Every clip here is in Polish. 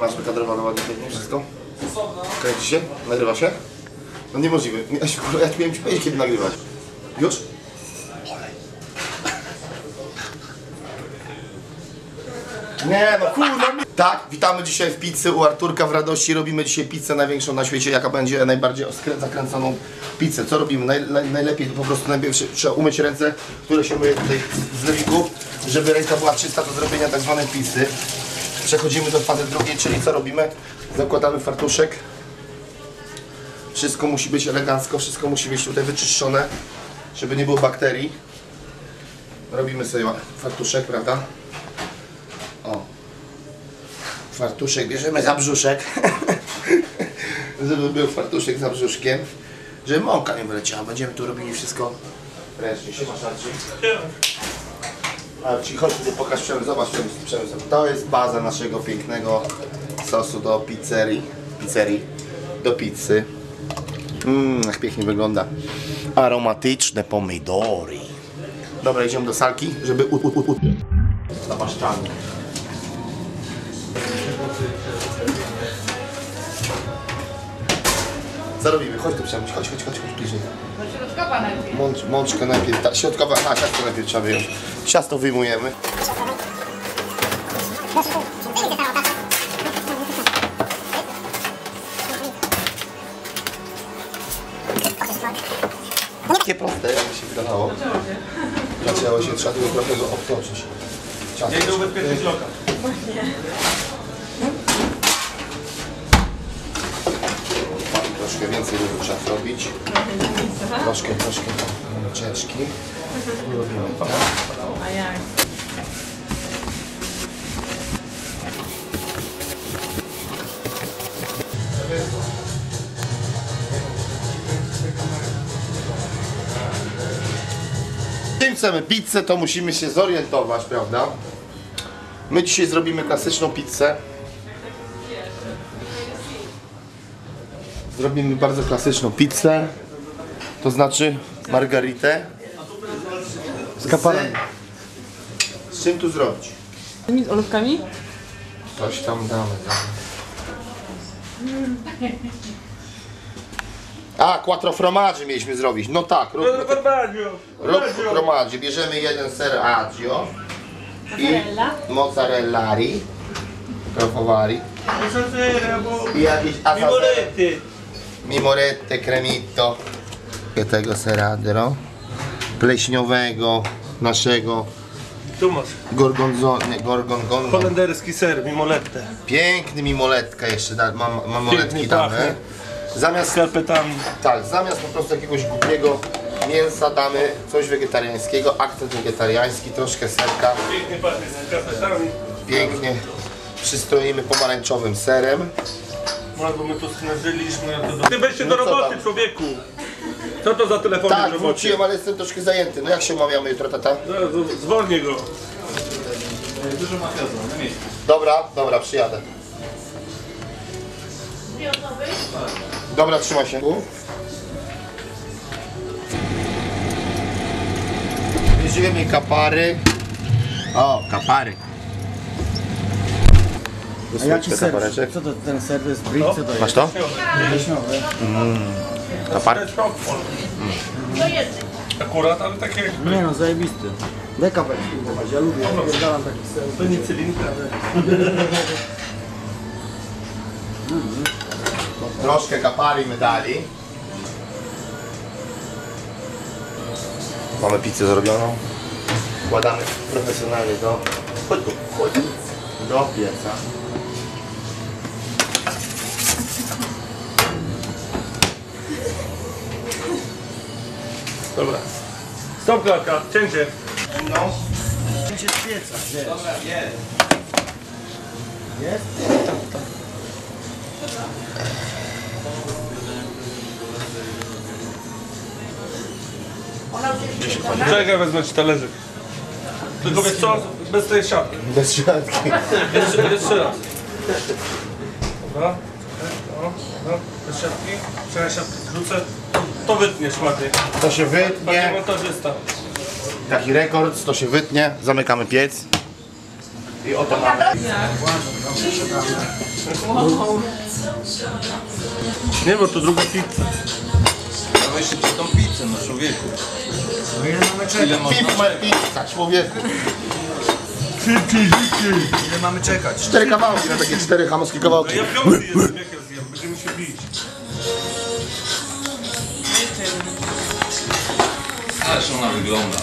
Masz wykadrowane ładnie pewnie wszystko? Kręci się? Nagrywa się? No niemożliwe. Ja, się, kurwa, ja miałem ci powiedzieć kiedy nagrywać. Już? Nie no kurwa. Tak, witamy dzisiaj w pizzy u Arturka w Radości. Robimy dzisiaj pizzę największą na świecie, jaka będzie najbardziej zakręconą pizzę. Co robimy? Naj, naj, najlepiej po prostu najpierw trzeba umyć ręce, które się myje tutaj z lewiku, żeby ręka była czysta do zrobienia tak zwanej pizzy. Przechodzimy do fazy drugiej, czyli co robimy? Zakładamy fartuszek. Wszystko musi być elegancko, wszystko musi być tutaj wyczyszczone, żeby nie było bakterii. Robimy sobie fartuszek, prawda? O. Fartuszek bierzemy za brzuszek. żeby był fartuszek za brzuszkiem. Żeby mąka nie wyleciała. Będziemy tu robili wszystko ręcznie. Się masz Arci? Arci, chodź tutaj pokaż przemysł. Zobacz przemysł. przemysł. To jest baza naszego pięknego sosu do pizzerii. Pizzerii. Do pizzy. Mmm, jak pięknie wygląda. Aromatyczne pomidory. Dobra, idziemy do salki, żeby u, u, u, u. Zapaszczamy. Co robimy? Chodź tu Przemuś, chodź, chodź, chodź, chodź bliżej. Środkowa najpierw. Mącz, mączkę najpierw, ta, środkowa, a ciasto najpierw trzeba wyjąć. Ciasto wyjmujemy. Takie proste, jakby się wydawało. Zaczęło się, trzeba było trochę go obtoczyć. Ciasto. Ja idę ubezpieczyć lokal. Troszkę więcej ruchu trzeba zrobić. Troszkę, troszkę. Robimy tak. A jak? Jeśli chcemy pizzę, to musimy się zorientować, prawda? My dzisiaj zrobimy klasyczną pizzę. Zrobimy bardzo klasyczną pizzę. To znaczy margaritę. Z kapelem. Z czym tu zrobić? Tymi z olówkami? Coś tam damy. A, quattro formaggi mieliśmy zrobić. No tak, róbmy to. Formaggio! Rób formaggio. Bierzemy jeden ser agio i Mozzarella. mozzarellari, bo... i jakieś Mimolette! Mimorette, cremito tego seradero pleśniowego naszego Tu masz. gorgonzone, gorgonzola. Holenderski ser, mimolette. Piękny mimoletka jeszcze, da, mam, mamoletki damy. Zamiast Skarpetami. Tak, zamiast po prostu jakiegoś głupiego mięsa damy coś wegetariańskiego, akcent wegetariański, troszkę serka, Pięknie pachnie z skarpetami. pięknie przystroimy pomarańczowym serem. No, bo my tu sknerzyliśmy. To do... Ty weź się No do co roboty, tam? człowieku! Co to za telefon w Tak, robocie? wróciłem, ale jestem troszkę zajęty. No jak się umawiamy jutro, tata? Zaraz, z- Zwolnię go. Dobra, dobra, przyjadę. Dobra, trzymaj się. Bierzemy kapary. O, kapary. A jaki ser? Kapareczek. Co to ten ser to jest brie? Co to jest? Masz to? Wiśniowy. Kapar. To jest Roquefort. Do jednej. Akurat, ale takie jak Nie no, zajebisty. Daj kawałek spróbować, ja lubię, ja pierdalam takich serów. penicylinka. Troszkę kapari my dali. Mamy pizzę zrobioną. Wkładamy profesjonalnie do... Chodź tu, chodź tu. Do pieca. Dobra. Stop klatka, cięcie. No. się z pieca, wiesz. Dobra, jest. Jest? Czekaj, wezmę ci talerzyk. Tylko wiesz co? Bez tej siatki. Bez siatki. Jeszcze, jeszcze raz. Dobra. O, no, bez siatki. Czekaj, siatkę zrzucę. To wytniesz ładnie. To się Panie wytnie. montażysta. Taki rekord, to się wytnie. Zamykamy piec. I oto mamy. Wow. Nie, bo to druga pizza. Dawaj szybciej tą pizzę, no człowieku. Ile mamy czekać? Ile można Pizza, pizza, człowieku. Ile mamy czekać? Cztery kawałki, na takie cztery hamowskie kawałki. Ja piąty jestem, jak ja zjem. Będziemy się bić. Ależ ona wygląda.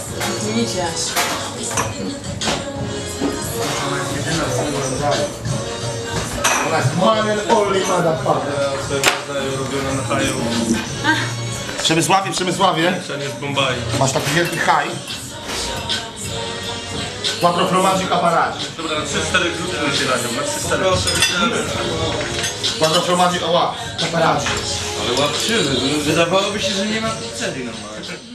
Widzicie. Ona jest jedyna z tego rodzaju. Ona jest one and only motherfucker. Ja sobie daję robione na haju. Przemysławie, Przemysławie, z masz taki wielki haj. Quattro formaggi caparacci. Dobra, na 3-4 zróbmy się na nią. Na 3-4. Proszę, Quattro formaggi, oła, caparacci. Ale łapczywy, wydawałoby się, że nie ma pizzerii normalnie.